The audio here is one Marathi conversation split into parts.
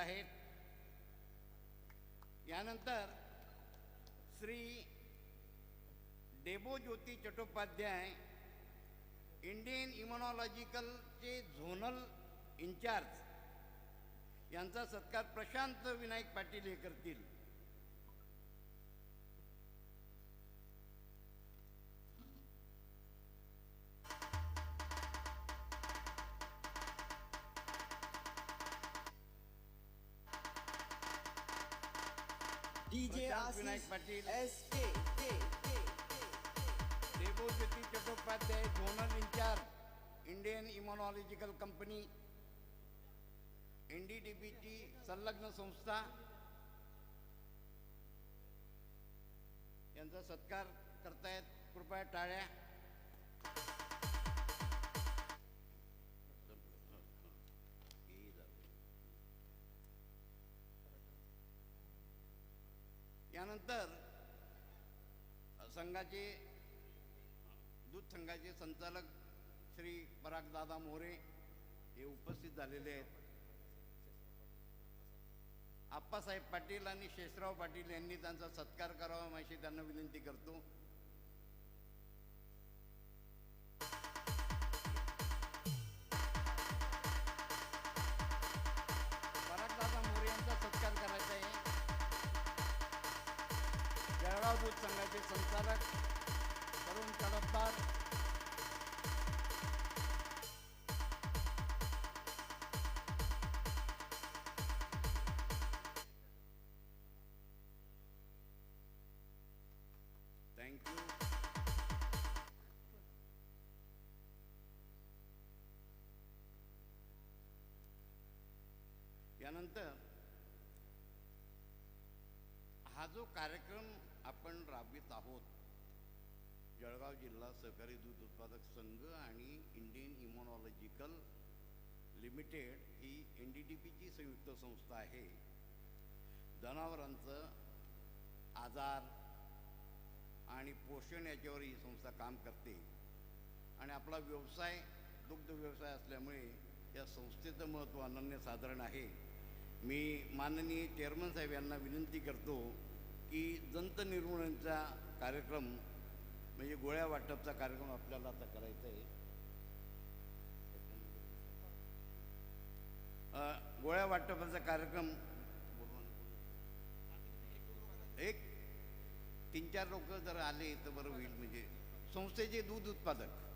आहेत. यानंतर श्री डेबोज्योती चट्टोपाध्याय इंडियन इम्युनॉलॉजिकलचे झोनल इन्चार्ज यांचा सत्कार प्रशांत विनायक पाटील हे करतील. Prashant Vinayak Patil. K K Devjyoti Chattopadhyay zonal incharge Indian immunological company N D D बीची संलग्न संस्था यांचा सत्कार करतायत. कृपया टाळ्या. त्यानंतर संघाचे दूध संघाचे संचालक श्री परागदादा मोरे हे उपस्थित झालेले आहेत. आप्पासाहेब पाटील आणि शेषराव पाटील यांनी त्यांचा सत्कार करावा अशी त्यांना विनंती करतो. संघाचे संचालक तरुण तडफदार थँक्यू यानंतर जो कार्यक्रम आपण राबवित आहोत जळगाव जिल्हा सहकारी दूध उत्पादक संघ आणि इंडियन इम्युनॉलॉजिकल लिमिटेड ही एन डी टी पीची संयुक्त संस्था आहे. जनावरांचं आजार आणि पोषण याच्यावर ही संस्था काम करते. आणि आपला व्यवसाय दुग्ध व्यवसाय असल्यामुळे या संस्थेचं महत्त्व अनन्यसाधारण आहे. मी माननीय चेअरमन साहेब यांना विनंती करतो की जंत निर्मूलनचा कार्यक्रम म्हणजे गोळ्या वाटपचा कार्यक्रम आपल्याला आता करायचा आहे. गोळ्या वाटपाचा कार्यक्रम एक तीन चार लोक जर आले तर बरं होईल म्हणजे संस्थेचे दूध उत्पादक.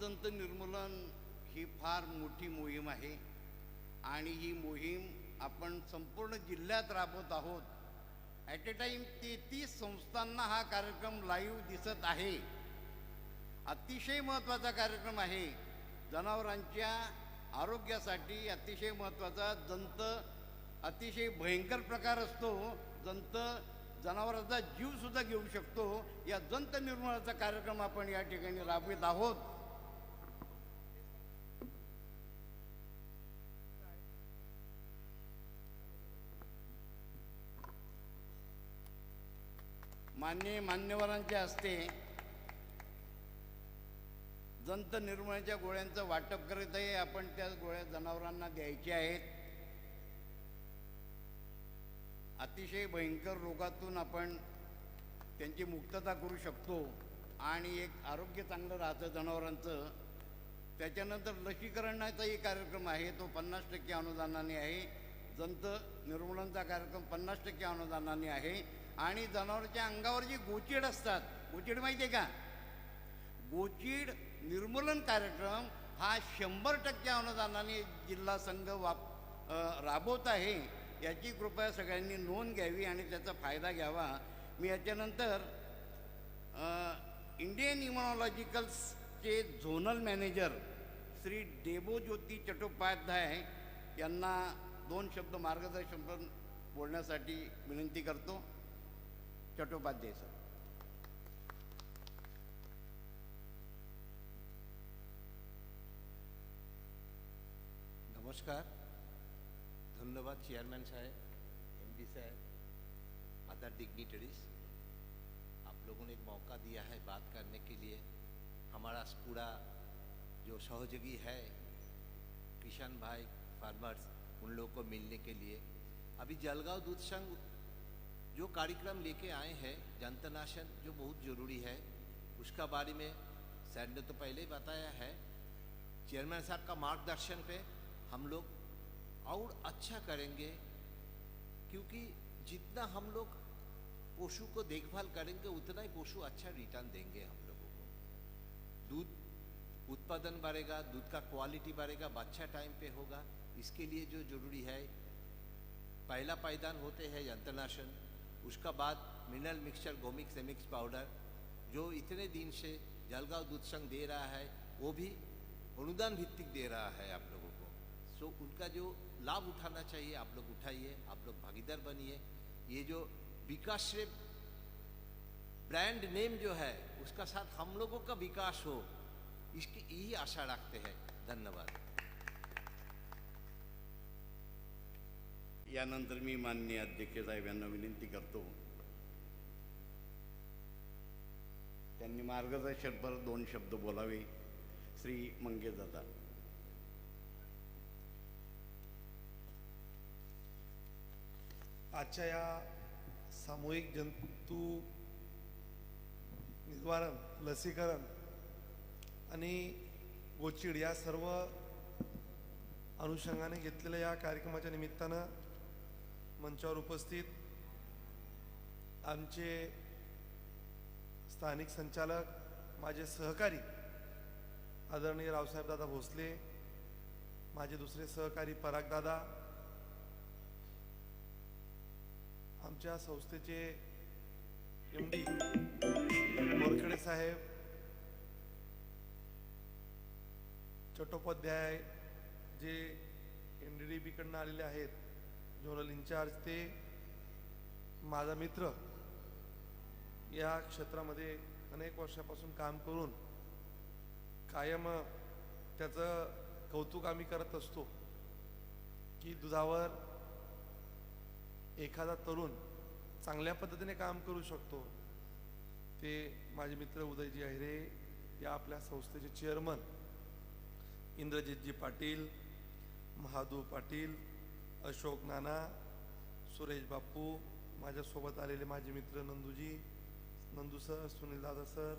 दंत निर्मूलन ही फार मोठी मोहीम आहे. आणि ही मोहीम आपण संपूर्ण जिल्ह्यात राबवत आहोत. ॲट ए टाईम तेहतीस संस्थांना हा कार्यक्रम लाईव्ह दिसत आहे. अतिशय महत्त्वाचा कार्यक्रम आहे. जनावरांच्या आरोग्यासाठी अतिशय महत्त्वाचा जंत अतिशय भयंकर प्रकार असतो. जंत जनावरांचा जीवसुद्धा घेऊ शकतो. या जंत निर्मूलनाचा कार्यक्रम आपण या ठिकाणी राबवित आहोत. मान्य मान्यवरांच्या हस्ते जंत निर्मूलनाच्या गोळ्यांचं वाटप करत आहे. आपण त्या गोळ्या जनावरांना द्यायच्या आहेत. अतिशय भयंकर रोगातून आपण त्यांची मुक्तता करू शकतो आणि एक आरोग्य चांगलं राहतं जनावरांचं. त्याच्यानंतर लसीकरणाचाही कार्यक्रम आहे. तो पन्नास टक्के अनुदानाने आहे. जंत निर्मूलनचा कार्यक्रम पन्नास टक्के अनुदानाने आहे. आणि जनावरांच्या अंगावर जी गोचीड असतात गोचीड माहिती आहे का? गोचीड निर्मूलन कार्यक्रम हा शंभर टक्के अनुदानाने जिल्हा संघ वाप राबवत आहे. याची कृपया सगळ्यांनी नोंद घ्यावी आणि त्याचा फायदा घ्यावा. मी याच्यानंतर इंडियन इम्युनॉलॉजिकल्सचे झोनल मॅनेजर श्री देबोज्योती चट्टोपाध्याय यांना दोन शब्द मार्गदर्शन बोलण्यासाठी विनंती करतो. चट्टोपाध्याय सर. नमस्कार. धन्यवाद चेयरमैन साहब एमडी साहब अदर डिग्निटरीज आप लोगों ने एक मौका दिया है बात करने के लिए. हमारा पूरा जो सहयोगी है, किशन भाई फार्मर्स उन लोगों को मिलने के लिए। अभी जलगांव दूध संघ जो कार्यक्रम लेके आए हैं, जंतनाशन, जो बहुत ज़रूरी है, उसका बारे में सर ने तो पहले ही बताया है। चेयरमैन साहब का मार्गदर्शन पे हम लोग और अच्छा करेंगे, क्योंकि जितना हम लोग पशु को देखभाल करेंगे, उतना ही पशु अच्छा रिटर्न देंगे हम लोगों को। दूध उत्पादन बढ़ेगा, दूध का क्वालिटी बढ़ेगा, बच्चा टाइम पे होगा। इसके लिए जो ज़रूरी है, पहला पायदान होते हैं यंत्रनाशन, उसका बाद मिनरल मिक्सचर गोमिक्स एमिक्स पाउडर जो इतने दिन से जलगांव दूध संघ दे रहा है, वो भी अनुदान भित्तिक दे रहा है आप लोगों को। सो उनका जो लाभ उठाना चाहिए, आप लोग उठाइए, आप लोग भागीदार बनिए। ये जो विकास ब्रांड नेम जो है, उसका साथ हम लोगों का विकास हो, इसकी यही आशा रखते हैं। धन्यवाद। यानंतर मी माननीय अध्यक्ष साहेब यांना विनंती करतो. त्यांनी मार्गदर्शनपर दोन शब्द बोलावे. श्री मंगेश दादा. आजच्या या सामूहिक जंतू निवारण लसीकरण आणि गोचिड या सर्व अनुषंगाने घेतलेल्या या कार्यक्रमाच्या निमित्तानं मंचावर उपस्थित आमचे स्थानिक संचालक माझे सहकारी आदरणीय रावसाहेबदादा भोसले माझे दुसरे सहकारी परागदादा आमच्या संस्थेचे एम डी मोरखेडे साहेब चट्टोपाध्याय जे एन डी डी बीकडनं आलेले आहेत झोनल इन्चार्ज ते माझा मित्र या क्षेत्रामध्ये अनेक वर्षापासून काम करून कायम त्याचं कौतुक आम्ही करत असतो की दुधावर एखादा तरुण चांगल्या पद्धतीने काम करू शकतो. ते माझे मित्र उदयजी अहिरे या आपल्या संस्थेचे चेअरमन इंद्रजितजी पाटील महादू पाटील अशोक नाना सुरेश बापू माझ्यासोबत आलेले माझे मित्र नंदूजी नंदू सर सुनील दादा सर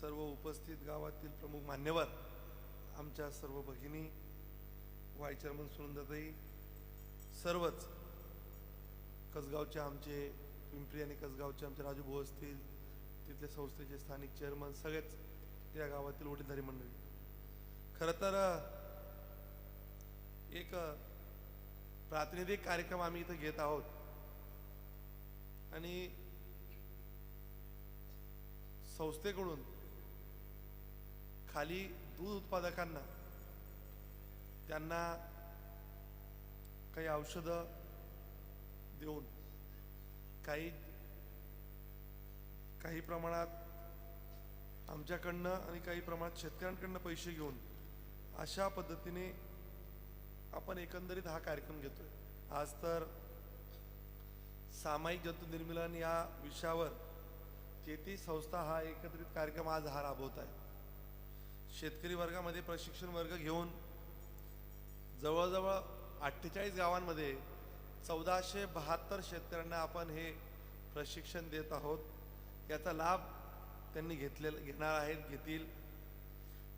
सर्व उपस्थित गावातील प्रमुख मान्यवर आमच्या सर्व भगिनी वाई चेअरमन सुनंदाताई सर्वच कसगावचे आमचे पिंपरी आणि कसगावचे आमचे राजू भाऊ असतील तिथले संस्थेचे स्थानिक चेअरमन सगळेच या गावातील वडीलधारी मंडळी. खरं तर एक प्रातिनिधिक कार्यक्रम आम्ही इथं घेत आहोत. आणि संस्थेकडून खाली दूध उत्पादकांना त्यांना काही औषधं देऊन काही काही प्रमाणात आमच्याकडनं आणि काही प्रमाणात शेतकऱ्यांकडनं पैसे घेऊन अशा पद्धतीने आपण एकंदरीत हा कार्यक्रम घेतोय. आज तर सामायिक जंतुनिर्मूलन या विषयावर शेती संस्था हा एकत्रित कार्यक्रम आज हा राबवत आहे. शेतकरी वर्गामध्ये प्रशिक्षण वर्ग घेऊन जवळजवळ अठ्ठेचाळीस गावांमध्ये चौदाशे बहात्तर शेतकऱ्यांना आपण हे प्रशिक्षण देत आहोत. याचा लाभ त्यांनी घेतलेला घेणार आहेत घेतील.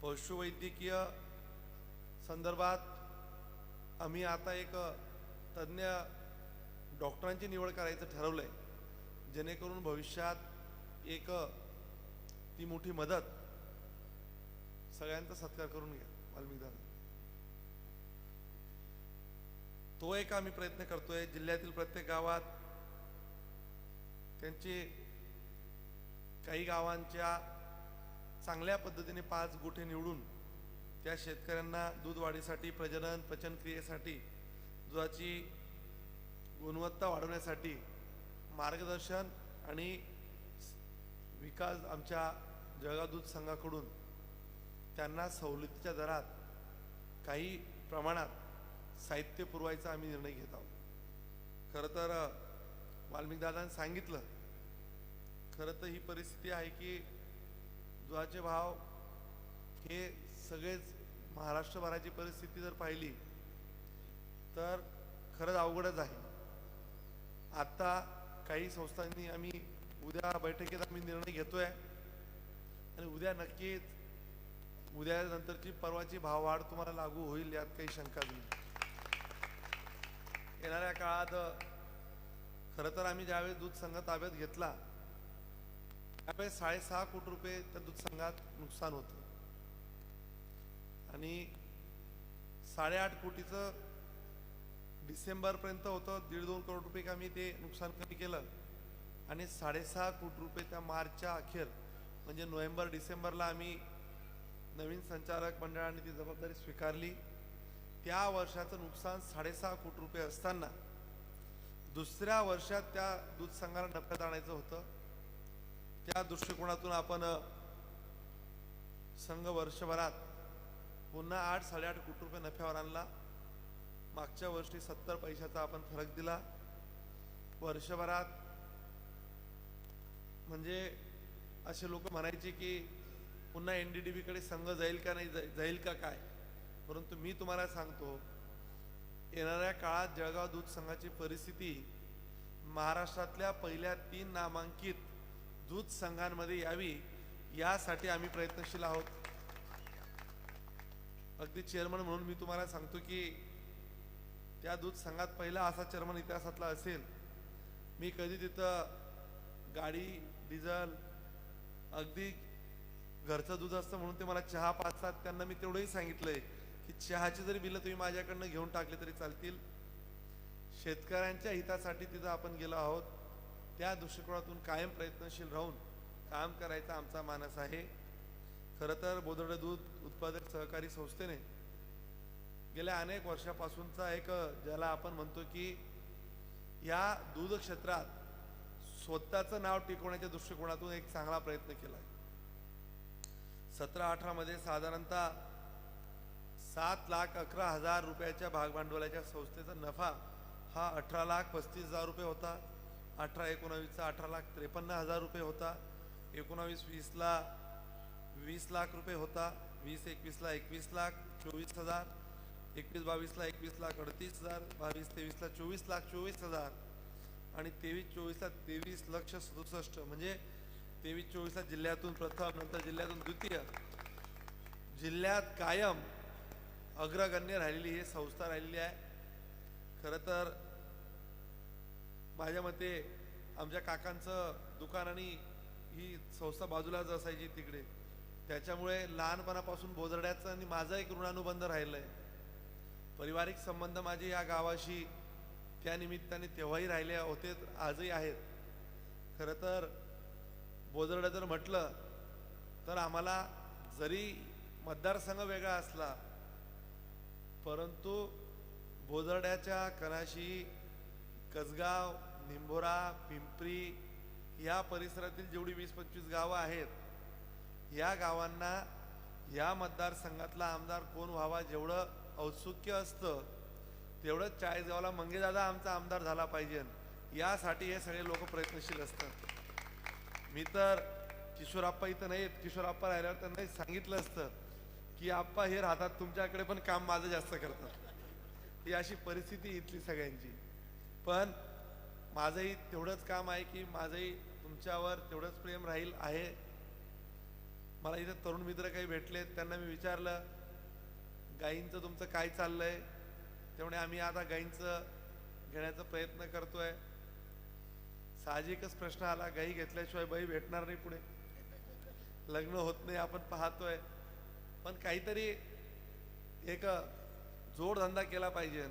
पशुवैद्यकीय संदर्भात आम्ही आता एक तज्ज्ञ डॉक्टरांची निवड करायचं ठरवलं आहे जेणेकरून भविष्यात एक ती मोठी मदत सगळ्यांचा सत्कार करून घ्या वाल्मिकदादा. तो एक आम्ही प्रयत्न करतोय जिल्ह्यातील प्रत्येक गावात त्यांचे काही गावांच्या चांगल्या पद्धतीने पाच गोठे निवडून त्या शेतकऱ्यांना दूध वाढीसाठी प्रजनन पचनक्रियेसाठी दुधाची गुणवत्ता वाढवण्यासाठी मार्गदर्शन आणि विकास आमच्या जळगाव दूध संघाकडून त्यांना सवलतीच्या दरात काही प्रमाणात साहित्य पुरवायचा आम्ही निर्णय घेत आहोत. खरं तर वाल्मिकदादांनी सांगितलं खरं तर ही परिस्थिती आहे की दुधाचे भाव हे सगळेच महाराष्ट्रभराची परिस्थिती जर पाहिली तर खरंच अवघडच आहे. आत्ता काही संस्थांनी आम्ही उद्या बैठकीत आम्ही निर्णय घेतोय आणि उद्या नक्कीच उद्या नंतरची परवाची भाववाढ तुम्हाला लागू होईल यात काही शंका नाही. येणाऱ्या काळात खरं तर आम्ही ज्यावेळेस दूध संघ ताब्यात घेतला त्यावेळेस साडेसहा कोटी रुपये त्या दूध संघात नुकसान होतं. आणि साडेआठ कोटीचं डिसेंबरपर्यंत होतं दीड दोन करोड रुपये आम्ही ते नुकसान कमी केलं. आणि साडेसहा कोटी रुपये त्या मार्चच्या अखेर म्हणजे नोव्हेंबर डिसेंबरला आम्ही नवीन संचालक मंडळाने ती जबाबदारी स्वीकारली. त्या वर्षाचं नुकसान साडेसहा कोटी रुपये असताना दुसऱ्या वर्षात त्या दूध संघाला नफ्यात आणायचं होतं. त्या दृष्टिकोनातून आपण संघ वर्षभरात पुन्हा आठ साडेआठ कोटी रुपये नफ्यावर आणला. मागच्या वर्षी सत्तर पैशाचा आपण फरक दिला. वर्षभरात म्हणजे असे लोक म्हणायचे की पुन्हा एन डी डी बीकडे संघ जाईल का नाही जाईल का काय? परंतु मी तुम्हाला सांगतो येणाऱ्या काळात जळगाव दूध संघाची परिस्थिती महाराष्ट्रातल्या पहिल्या तीन नामांकित दूध संघांमध्ये यावी यासाठी आम्ही प्रयत्नशील आहोत. अगदी चेअरमन म्हणून मी तुम्हाला सांगतो की त्या दूध संघात पहिला असा चेअरमन इतिहासातला असेल. मी कधी तिथं गाडी डिझल अगदी घरचं दूध असतं म्हणून ते मला चहा पाचतात त्यांना मी तेवढंही सांगितलंय की चहाची जरी बिलं तुम्ही माझ्याकडनं घेऊन टाकले तरी चालतील. शेतकऱ्यांच्या हितासाठी तिथं आपण गेलो आहोत. त्या दृष्टिकोनातून कायम प्रयत्नशील राहून काम करायचा आमचा मानस आहे. खरं तर बोदडे दूध उत्पादक सहकारी संस्थेने गेल्या अनेक वर्षापासूनचा एक ज्याला आपण म्हणतो की या दूध क्षेत्रात स्वतःचं नाव टिकवण्याच्या दृष्टिकोनातून एक चांगला प्रयत्न केला आहे. सतरा अठरामध्ये साधारणतः सात लाख अकरा हजार रुपयाच्या भागभांडवलाच्या संस्थेचा नफा हा अठरा लाख पस्तीस हजार रुपये होता. अठरा एकोणावीसचा अठरा लाख त्रेपन्न हजार रुपये होता. एकोणावीस वीसला वीस लाख रुपये होता. वीस एकवीसला एकवीस लाख चोवीस हजार. एकवीस बावीसला एकवीस लाख अडतीस हजार. बावीस तेवीसला चोवीस लाख चोवीस हजार. आणि तेवीस चोवीसला तेवीस लक्ष सदुसष्ट. म्हणजे तेवीस चोवीसला जिल्ह्यातून प्रथम नंतर जिल्ह्यातून द्वितीय. जिल्ह्यात कायम अग्रगण्य राहिलेली ही संस्था राहिलेली आहे. खरं तर माझ्या मते आमच्या काकांचं दुकान आणि ही संस्था बाजूलाच असायची तिकडे. त्याच्यामुळे लहानपणापासून बोजरड्याचं आणि माझा एक ऋणानुबंध राहिलं आहे पारिवारिक संबंध माझे या गावाशी त्या निमित्ताने तेव्हाही राहिले होते आजही आहेत. खरं तर बोजरडं जर म्हटलं तर आम्हाला जरी मतदारसंघ वेगळा असला परंतु बोजरड्याच्या कणाशी कसगाव निंभोरा पिंपरी या परिसरातील जेवढी वीस पंचवीस गावं आहेत या गावांना या मतदारसंघातला आमदार कोण व्हावा जेवढं औत्सुक्य असतं तेवढंच चाळीसगावला मंगेदादा आमचा आमदार झाला पाहिजे. यासाठी हे सगळे लोक प्रयत्नशील असतात. मी तर किशोरप्पा इथं नाहीत किशोरप्पा राहिल्यावर त्यांना सांगितलं असतं की आप्पा हे राहतात तुमच्याकडे पण काम माझं जास्त करतात. ही अशी परिस्थिती इथली सगळ्यांची. पण माझंही तेवढंच काम आहे की माझंही तुमच्यावर तेवढंच प्रेम राहील आहे. मला इथे तरुण मित्र काही भेटले त्यांना मी विचारलं गाईंचं तुमचं काय चाललंय? त्यामुळे आम्ही आता गाईंचं घेण्याचा प्रयत्न करतोय. साहजिकच प्रश्न आला गाई घेतल्याशिवाय बाई भेटणार नाही पुढे. लग्न होत नाही आपण पाहतोय. पण काहीतरी एक जोडधंदा केला पाहिजे.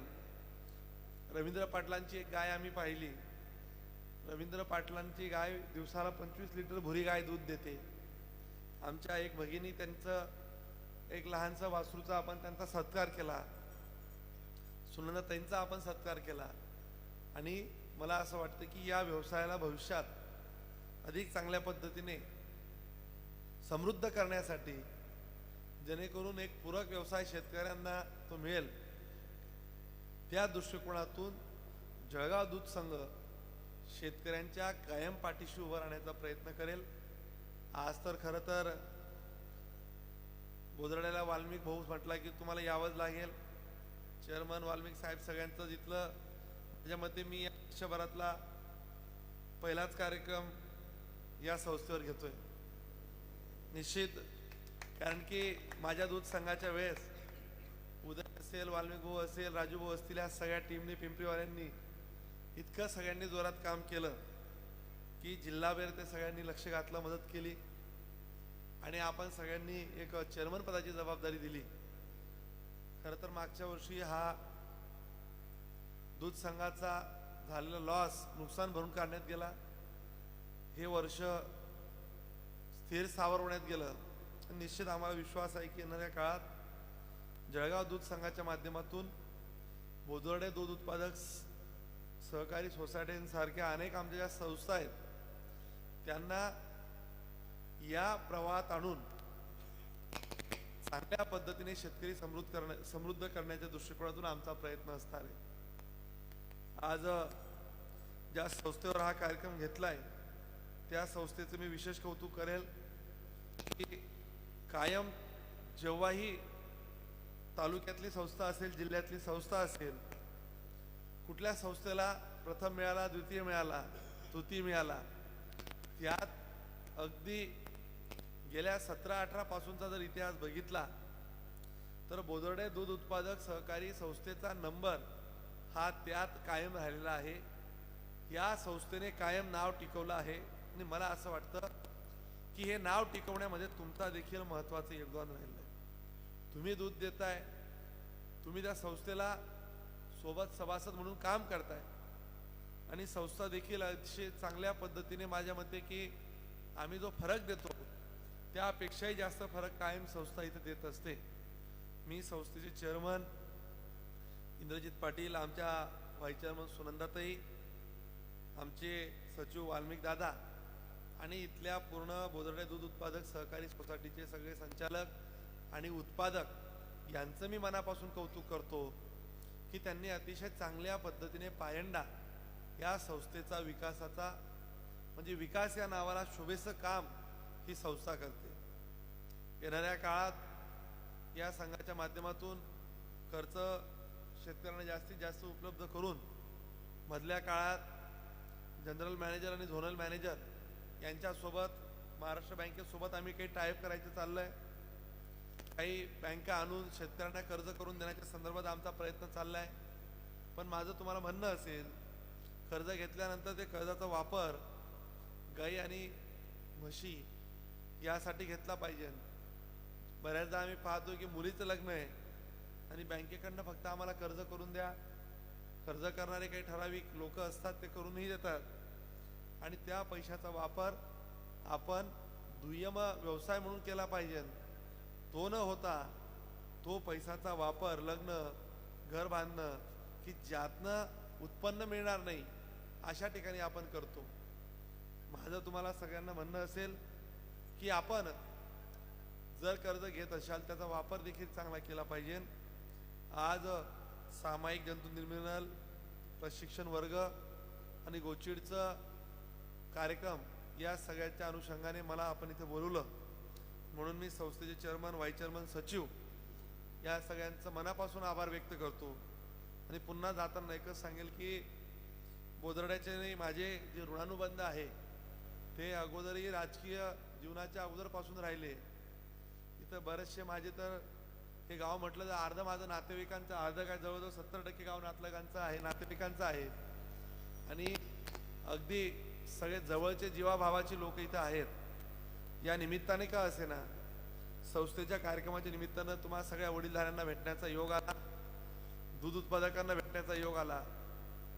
रवींद्र पाटलांची एक गाय आम्ही पाहिली. रवींद्र पाटलांची गाय दिवसाला पंचवीस लिटर भुरी गाय दूध देते. आमच्या एक भगिनी त्यांचं एक लहानसा वासरूचा आपण त्यांचा सत्कार केला. सुनंदा त्यांचा आपण सत्कार केला. आणि मला असं वाटतं की या व्यवसायाला भविष्यात अधिक चांगल्या पद्धतीने समृद्ध करण्यासाठी जेणेकरून एक पूरक व्यवसाय शेतकऱ्यांना तो मिळेल. त्या दृष्टिकोनातून जळगाव दूध संघ शेतकऱ्यांच्या कायम पाठीशी उभं राहण्याचा प्रयत्न करेल. आज तर खरं तर बोजरड्याला वाल्मिक भाऊ म्हटला की तुम्हाला यावंच लागेल. चेअरमन वाल्मिक साहेब सगळ्यांचं जिथलं त्याच्यामध्ये मते मी या वर्षभरातला पहिलाच कार्यक्रम या संस्थेवर घेतोय. निश्चित कारण की माझ्या दूध संघाच्या वेळेस उदय असेल वाल्मिक भाऊ असेल राजू भाऊ असतील या सगळ्या टीमने पिंपरीवाल्यांनी इतकं सगळ्यांनी जोरात काम केलं. की जिल्हाभर ते सगळ्यांनी लक्ष घातलं मदत केली. आणि आपण सगळ्यांनी एक चेअरमन पदाची जबाबदारी दिली. खरं तर मागच्या वर्षी हा दूध संघाचा झालेला लॉस नुकसान भरून काढण्यात गेला. हे वर्ष स्थिर सावरवण्यात गेलं. निश्चित आम्हाला विश्वास आहे की येणाऱ्या काळात जळगाव दूध संघाच्या माध्यमातून बोदर्डे दूध उत्पादक सहकारी सोसायटींसारख्या अनेक आमच्या ज्या संस्था आहेत त्यांना या प्रवाहात आणून चांगल्या पद्धतीने शेतकरी समृद्ध करण्या समृद्ध करण्याच्या दृष्टिकोनातून आमचा प्रयत्न असणार. आहे आज ज्या संस्थेवर हा कार्यक्रम घेतलाय त्या संस्थेचं मी विशेष कौतुक करेल की कायम जेव्हाही तालुक्यातली संस्था असेल जिल्ह्यातली संस्था असेल कुठल्या संस्थेला प्रथम मिळाला द्वितीय मिळाला तृतीय मिळाला त्यात अगदी गेल्या सतरा अठरा पासूनचा जर इतिहास बघितला तर बोदर्डे दूध उत्पादक सहकारी संस्थेचा नंबर हा त्यात कायम राहिलेला आहे. या संस्थेने कायम नाव टिकवलं आहे. आणि मला असं वाटतं की हे नाव टिकवण्यामध्ये तुमचा देखील महत्त्वाचं योगदान राहिलं आहे. तुम्ही दूध देताय तुम्ही त्या संस्थेला सोबत सभासद म्हणून काम करताय. आणि संस्था देखील अतिशय चांगल्या पद्धतीने माझ्या मते की आम्ही जो फरक देतो त्यापेक्षाही जास्त फरक कायम संस्था इथे देत असते. मी संस्थेचे चेअरमन इंद्रजित पाटील आमच्या व्हाईस चेअरमन सुनंदाताई आमचे सचिव वाल्मिक दादा आणि इथल्या पूर्ण बोदर्डे दूध उत्पादक सहकारी सोसायटीचे सगळे संचालक आणि उत्पादक यांचं मी मनापासून कौतुक करतो की त्यांनी अतिशय चांगल्या पद्धतीने पायंडा या संस्थेचा विकासाचा म्हणजे विकास या नावाला शोभेचं काम ही संस्था करते. येणाऱ्या काळात या संघाच्या माध्यमातून खर्च शेतकऱ्यांना जास्तीत जास्त उपलब्ध करून मधल्या काळात जनरल मॅनेजर आणि झोनल मॅनेजर यांच्यासोबत महाराष्ट्र बँकेसोबत आम्ही काही टाईप करायचं चाललं आहे काही बँका आणून शेतकऱ्यांना कर्ज करून देण्याच्या संदर्भात आमचा प्रयत्न चालला आहे पण माझं तुम्हाला म्हणणं असेल कर्ज घेतल्यानंतर ते कर्जाचा वापर गाई आणि म्हशी यासाठी घेतला पाहिजे. बऱ्याचदा आम्ही पाहतो की मुलीचं लग्न आहे आणि बँकेकडनं फक्त आम्हाला कर्ज करून द्या. कर्ज करणारे काही ठराविक लोक असतात ते करूनही देतात. आणि त्या पैशाचा वापर आपण दुय्यम व्यवसाय म्हणून केला पाहिजे. तो न होता तो पैशाचा वापर लग्न घर बांधणं की ज्यातनं उत्पन्न मिळणार नाही अशा ठिकाणी आपण करतो. माझं तुम्हाला सगळ्यांना म्हणणं असेल की आपण जर कर्ज घेत असाल त्याचा वापर देखील चांगला केला पाहिजे. आज सामायिक जंतू प्रशिक्षण वर्ग आणि गोचिडचं कार्यक्रम या सगळ्याच्या अनुषंगाने मला आपण इथे बोलवलं. म्हणून मी संस्थेचे चेअरमन व्हाईस चेअरमन सचिव या सगळ्यांचं मनापासून आभार व्यक्त करतो. आणि पुन्हा जाताना एकच सांगेल की बोदरड्याचे माझे जे ऋणानुबंध आहे ते अगोदरही राजकीय जीवनाच्या अगोदरपासून राहिले. इथं बरेचसे माझे तर हे गाव म्हटलं तर अर्ध माझं नातेवाईकांचं अर्ध काय जवळजवळ सत्तर टक्के गाव नातलगांचं आहे नातेवाईकांचं आहे. आणि अगदी सगळे जवळचे जीवाभावाची लोक इथं आहेत. या निमित्ताने का असे ना संस्थेच्या कार्यक्रमाच्या निमित्तानं तुम्हाला सगळ्या वडीलधाऱ्यांना भेटण्याचा योग आला. दूध उत्पादकांना भेटण्याचा योग आला.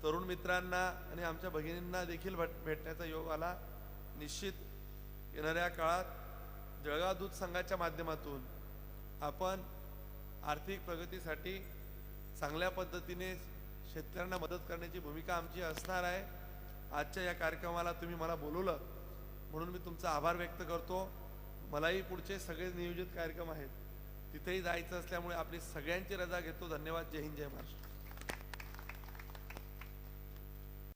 तरुण मित्रांना आणि आमच्या भगिनींना देखील भेट भेटण्याचा योग आला. निश्चित येणाऱ्या काळात जळगाव दूध संघाच्या माध्यमातून आपण आर्थिक प्रगतीसाठी चांगल्या पद्धतीने शेतकऱ्यांना मदत करण्याची भूमिका आमची असणार आहे. आजच्या या कार्यक्रमाला तुम्ही मला बोलवलं म्हणून मी तुमचा आभार व्यक्त करतो. मलाही पुढचे सगळे नियोजित कार्यक्रम आहेत. तिथेही जायचं असल्यामुळे आपली सगळ्यांची रजा घेतो. धन्यवाद. जय हिंद जय महाराष्ट्र.